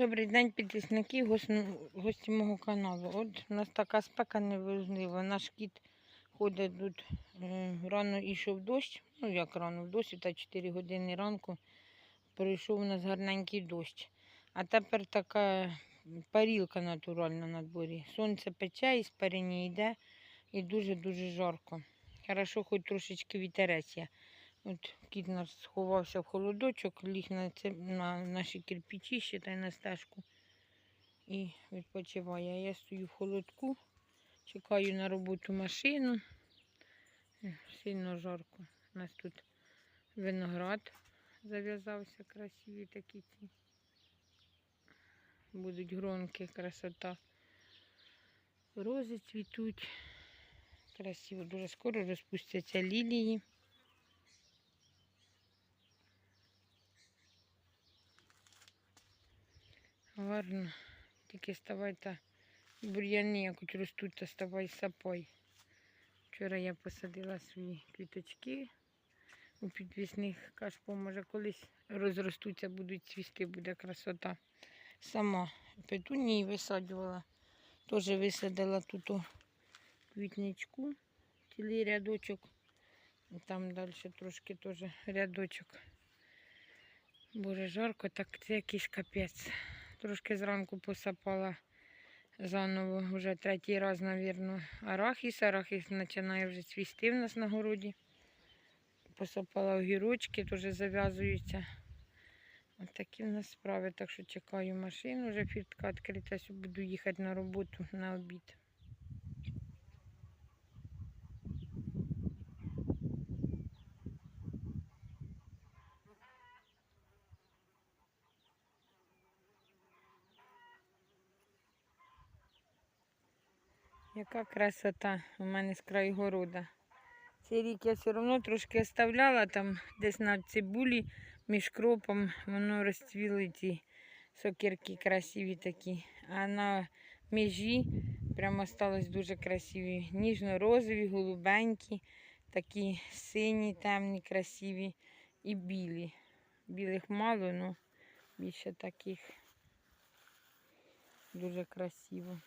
Добрий день, підписники, гості, мого каналу. От у нас така спека невижлива. Наш кіт ходить тут е, рано йшов дощ. Ну як рано, в дощ, та 4 години ранку прийшов у нас гарненький дощ. А тепер така парілка натуральна на дворі. Сонце пече, і спарені йде, і дуже-дуже жарко. Хорошо, хоч трошечки вітерець є. От кіт наш сховався в холодочок, ліг на, це, на наші кирпичі, та й на стежку і відпочиває. Я стою в холодку, чекаю на роботу машину. Сильно жарко. У нас тут виноград зав'язався, красиві такі ці. Будуть гронки, красота. Рози цвітуть. Красиво, дуже скоро розпустяться лілії. Гарно. Тільки ставай та бур'яни, як от ростуть, то ставай сапой. Вчора я посадила свої квіточки у підвісних кашпо, може колись розростуться, будуть цвісти, буде красота. Сама петунії висаджувала. Теж висадила тут квітничку, цілий рядочок. Там далі трошки теж рядочок. Боже, жарко, так це якийсь капець. Трошки зранку посапала заново, вже третій раз, мабуть, арахіс. Арахіс починає вже цвісти в нас на городі. Посапала огірочки, теж зав'язуються. Ось такі в нас справи, так що чекаю машину, вже фіртка відкрита, буду їхати на роботу на обід. Яка красота у мене з краю города. Цей рік я все одно трошки оставляла там десь на цибулі між кропом, воно розцвіли ті сокирки красиві такі. А на межі прямо сталося дуже красиві. Ніжно-розові, голубенькі, такі сині, темні, красиві і білі. Білих мало, але більше таких дуже красиво.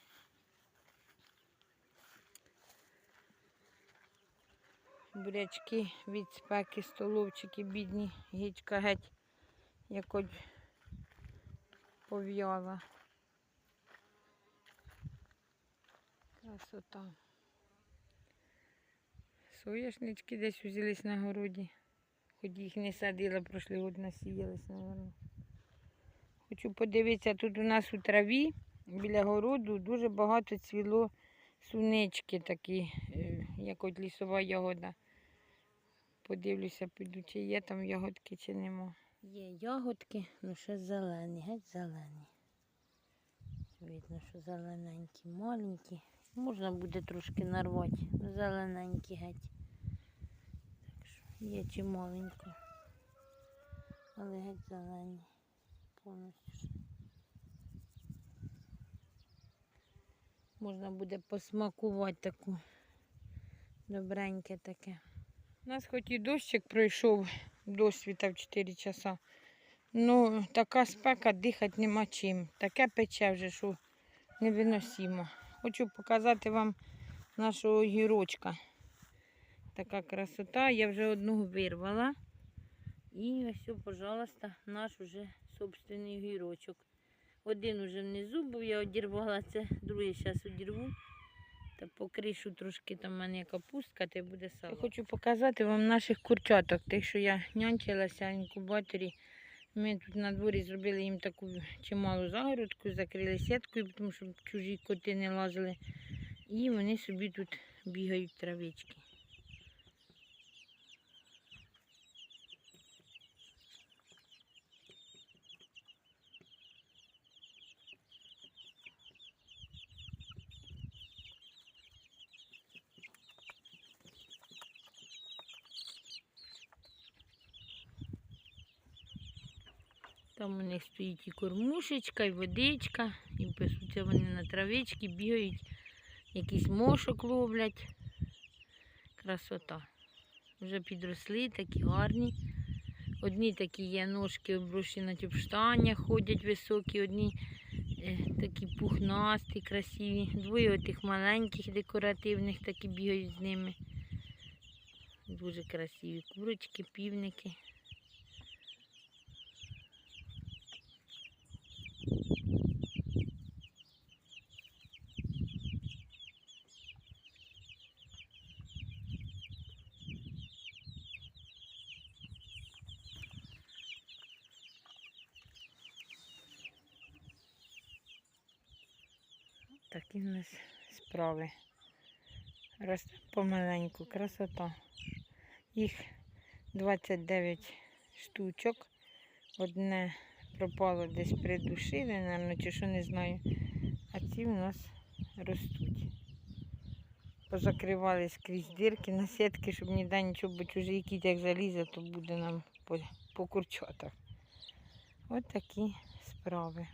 Бурячки від спеки, столовчики бідні, гічка геть якось пов'яла. Красота. Соняшнички десь взялись на городі. Хоч їх не садила, прошлий год насіялись, мабуть. Хочу подивитися, тут у нас у траві біля городу дуже багато цвіло сунички такі, е, як от лісова ягода. Подивлюся, піду, чи є там ягодки, чи нема. Є ягодки, ну ще зелені, геть зелені. Видно, що зелененькі, маленькі. Можна буде трошки нарвати, ну зелененькі геть. Так що є чи чималенько. Але геть зелені. Повністю. Можна буде посмакувати таку добреньке таке. У нас хоч і дощик пройшов до світа в 4 часа. Ну, така спека дихати нема чим. Таке пече вже, що невиносимо. Хочу показати вам нашого огірочка. Така красота. Я вже одного вирвала. І ось, пожалуйста, наш уже собственний огірочок. Один уже внизу був, я одірвала це, другий зараз одірву. Та покришу трошки там в мене капустка, та й буде сало. Я хочу показати вам наших курчаток, тих, що я нянчилася в інкубаторі. Ми тут на дворі зробили їм таку чималу загородку, закрили сіткою, тому що чужі коти не лазили. І вони собі тут бігають травички. Там у них стоїть і кормушечка, і водичка, і пасуться вони на травички, бігають, якийсь мошок ловлять. Красота. Вже підросли, такі гарні. Одні такі є ножки обрушені на тюбштанях, ходять високі, одні е, такі пухнасті, красиві. Двоє тих маленьких декоративних такі бігають з ними. Дуже красиві курочки, півники. Такі в нас справи. Росте помаленьку, красота. Їх 29 штучок. Одне пропало десь придушили, напевно, чи що не знаю. А ці в нас ростуть. Позакривали скрізь дірки на сітки, щоб ніде нічого, бо чужий кіт як залізе, то буде нам по, по курчатах. Ось такі справи.